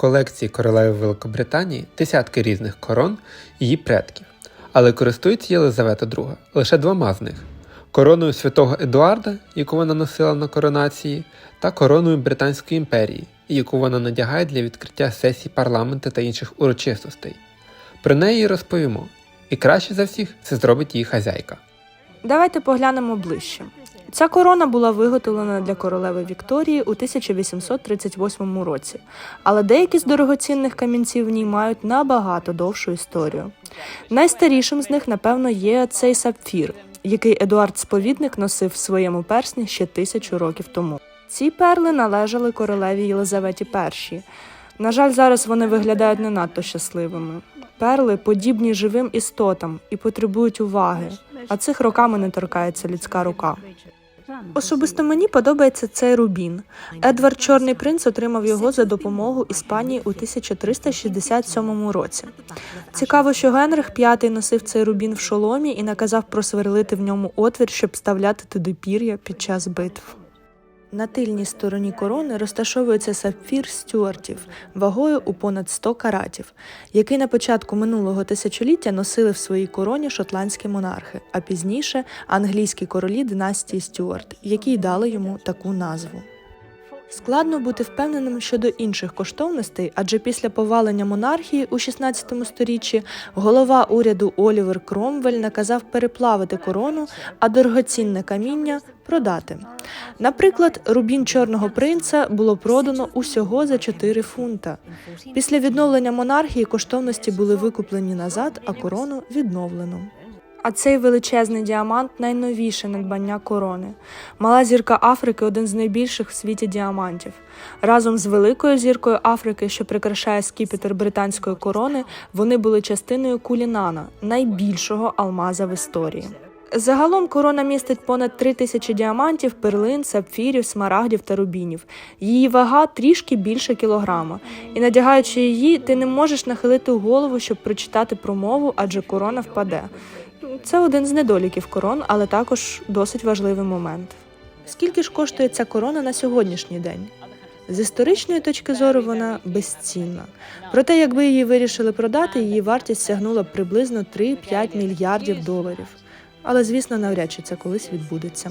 колекції королеви Великобританії десятки різних корон її предків, але користується Єлизавета II лише двома з них короною святого Едуарда, яку вона носила на коронації, та короною Британської імперії, яку вона надягає для відкриття сесій парламенту та інших урочистостей. Про неї розповімо, і краще за всіх це зробить її хазяйка. Давайте поглянемо ближче. Ця корона була виготовлена для королеви Вікторії у 1838 році, але деякі з дорогоцінних камінців в ній мають набагато довшу історію. Найстарішим з них, напевно, є цей сапфір, який Едуард Сповідник носив в своєму персні ще тисячу років тому. Ці перли належали королеві Єлизаветі І. На жаль, зараз вони виглядають не надто щасливими. Перли подібні живим істотам і потребують уваги, а цих роками не торкається людська рука. Особисто мені подобається цей рубін. Едвард Чорний принц отримав його за допомогу Іспанії у 1367 році. Цікаво, що Генрих V носив цей рубін в шоломі і наказав просверлити в ньому отвір, щоб вставляти туди пір'я під час битв. На тильній стороні корони розташовується сапфір стюартів вагою у понад 100 каратів, який на початку минулого тисячоліття носили в своїй короні шотландські монархи, а пізніше англійські королі династії Стюарт, які й дали йому таку назву. Складно бути впевненим щодо інших коштовностей, адже після повалення монархії у 16 сторіччі голова уряду Олівер Кромвель наказав переплавити корону, а дорогоцінне каміння продати. Наприклад, рубін чорного принца було продано усього за 4 фунта. Після відновлення монархії коштовності були викуплені назад, а корону відновлено. А цей величезний діамант найновіше надбання корони. Мала зірка Африки один з найбільших в світі діамантів. Разом з великою зіркою Африки, що прикрашає скіпетр британської корони, вони були частиною кулінана, найбільшого алмаза в історії. Загалом корона містить понад три тисячі діамантів, перлин, сапфірів, смарагдів та рубінів. Її вага трішки більше кілограма, і надягаючи її, ти не можеш нахилити голову, щоб прочитати промову, адже корона впаде. Це один з недоліків корон, але також досить важливий момент. Скільки ж коштує ця корона на сьогоднішній день? З історичної точки зору вона безцінна. Проте, якби її вирішили продати, її вартість сягнула б приблизно 3-5 мільярдів доларів. Але, звісно, навряд чи це колись відбудеться.